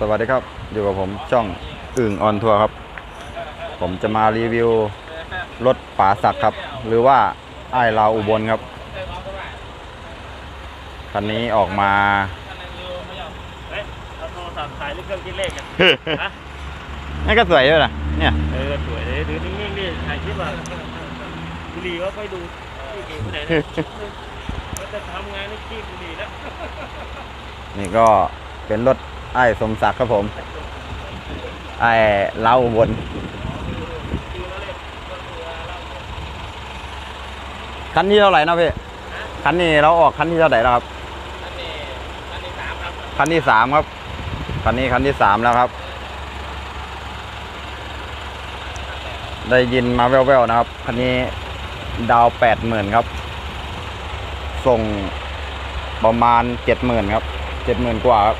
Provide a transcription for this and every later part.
สวัสดีครับ อยู่กับผมช่องอึ่งออนทัวร์ครับ ผมจะมารีวิวรถป่าศักดิ์ครับ หรือว่าไอ้ายลาวอุบลครับ คันนี้ออกมาเฮ้ยเอาโทรศัพท์ถ่ายหรือเครื่องคิดเลขกันฮะนี่ก็สวยด้วยนะเนี่ย เออสวยเลยดูนิ่งๆดิถ่ายคลิปอะบุหรี่ว่าค่อยดูขี้บุหรี่ไปไหนเนี่ยก็จะทำงานในขี้บุหรี่แล้วนี่ก็เป็นรถ ไอ้สมศักดิ์ครับผม ไอ้ายลาวอุบลคันที่เท่าไหร่นะพี่คันนี้เราออกคันที่เท่าไหร่แล้วครับอันนี้ครับ คันที่สามครับ คันนี้คันที่สามแล้วครับ ได้ยินมาแว่วๆนะครับ คันนี้ดาวแปดหมื่นครับ ส่งประมาณเจ็ดหมื่นครับ เจ็ดหมื่นกว่าครับ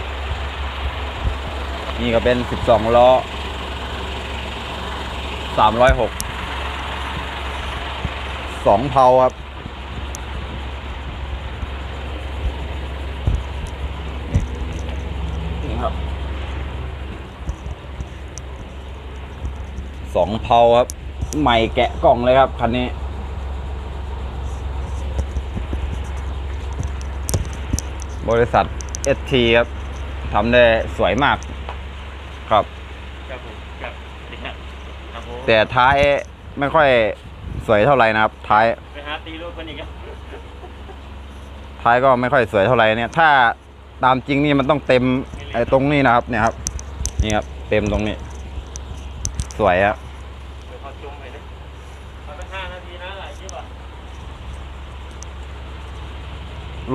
นี่ก็เป็นสิบสองล้อสามร้อยหกสองเพาครับ นี่ครับสองเพาครับ ใหม่แกะกล่องเลยครับ คันนี้บริษัท ST ครับทำได้สวยมาก ครับ ครับกับสวัสครับผมแต่ท้ายไม่ค่อยสวยเท่าไหร่นะครับ ท้ายไปหาตีลูกคนอีกท้ายก็ไม่ค่อยสวยเท่าไหร่เนี่ย ถ้าตามจริงนี่มันต้องเต็มไอ้ตรงนี้นะครับ เนี่ยครับ นี่ครับ เต็มตรงนี้ สวยอะพอจุ่มไปเลยพอนาทีนะหลายชิ้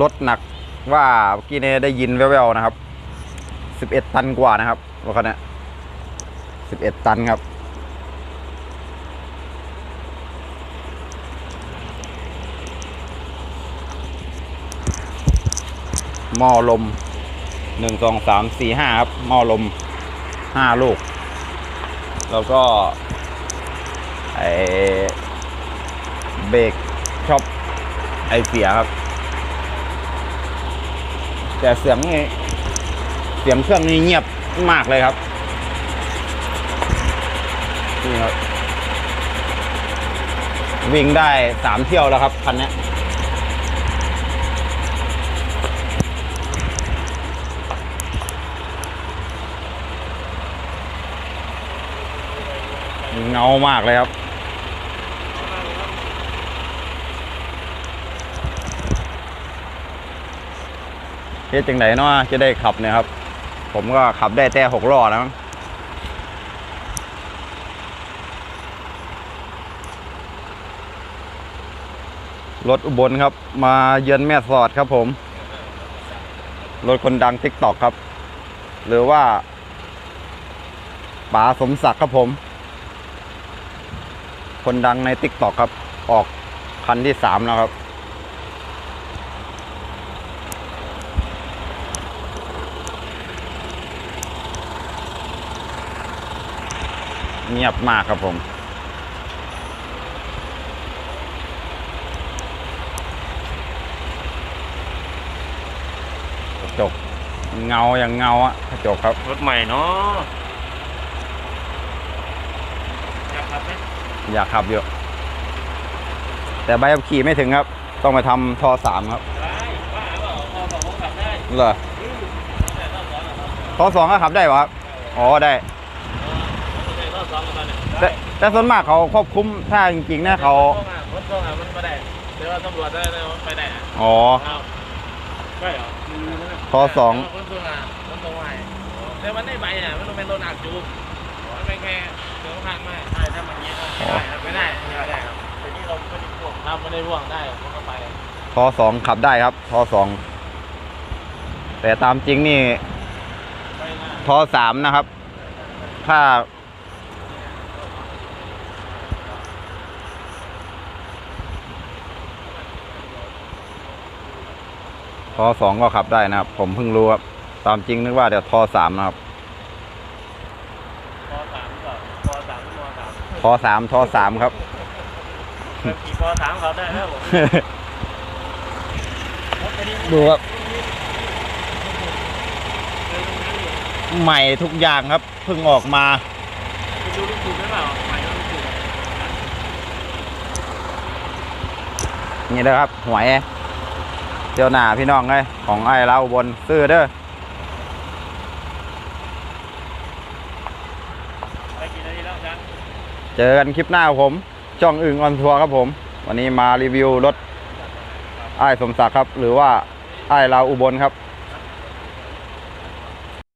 รถหนักว่าเมื่อกี้เนี่ยได้ยินแว่วๆนะครับสิบเอ็ดตันกว่านะครับรถคันนี้ 11 ตันครับ หม้อลม 1 2 3 4 5 ครับ หม้อลม 5 ลูก แล้วก็ไอเบรกช็อปไอเสียครับ แต่เสียงนี่เสียงเครื่องนี่เงียบมากเลยครับ นี่ครับ วิ่งได้สามเที่ยวแล้วครับคันนี้เงามากเลยครับเฮ็ดจังไดเนาะจะได้ขับเนี่ยครับ ผมก็ขับได้แต่หกล้อแล้วมั้ง รถอุบลครับ มาเยือนแม่สอดครับผม รถคนดังทิกตอกครับ หรือว่าป๋าสมศักดิ์ครับผม คนดังในทิกตอกครับ ออกคันที่สามแล้วครับ เงียบมากครับผม กระจก เงาอย่างเงาอะกระจกครับ รถใหม่เนาะอยากขับไหมอยากขับอยู่แต่ใบขับขี่ไม่ถึงครับ ต้องไปทำทอสามครับได้บ้าเปล่าพอบอกผมขับได้เหรออืมแต่รอบสองอะครับทอสองก็ขับได้ปะครับอ๋อได้ไม่ใช่รอบสองกับมันเนี่ยแต่แต่ส่วนมากเขาควบคุมถ้าจริงๆนะเขารถตรงอะมันไม่ได้เดี๋ยวว่าตำรวจได้ได้ไปได้อะอ๋อเอาใช่เหรอข้อสองรถตรงอะรถตรงไหวแต่มันได้ใบอะมันต้องเป็นรถหนักจูบมันเป็นแค่เสือข้างไม่ใช่ถ้ามันเงี้ยไม่ได้ครับไม่ได้ไม่ได้ครับแต่นี่เราไม่ได้พ่วงถ้าไม่ได้พ่วงได้ผมก็ไปทอสองขับได้ครับทอสองแต่ตามจริงนี่ไปหน้าทอสามนะครับ ถ้า ทอสองก็ขับได้นะครับ ผมเพิ่งรู้ครับ ตามจริงนึกว่าเดี๋ยวทอสามนะครับปสามก่อนปสามปสามทอสามทอสามครับ ขี่ปสามเขาได้แล้วผมดูครับ ใหม่ทุกอย่างครับ เพิ่งออกมา ไปดูลูกสูบได้เปล่าใหม่ลูกสูบนี่เด้อครับหวย เจ้าหน้าพี่น้องเลยของไอ้เราอุบนซื้อเด้อเจอกันคลิปหน้าผมช่องอึ่งออนทัวร์ครับผม วันนี้มารีวิวรถไอ้สมศักดิ์ครับ หรือว่าไอ้เราอุบลครับ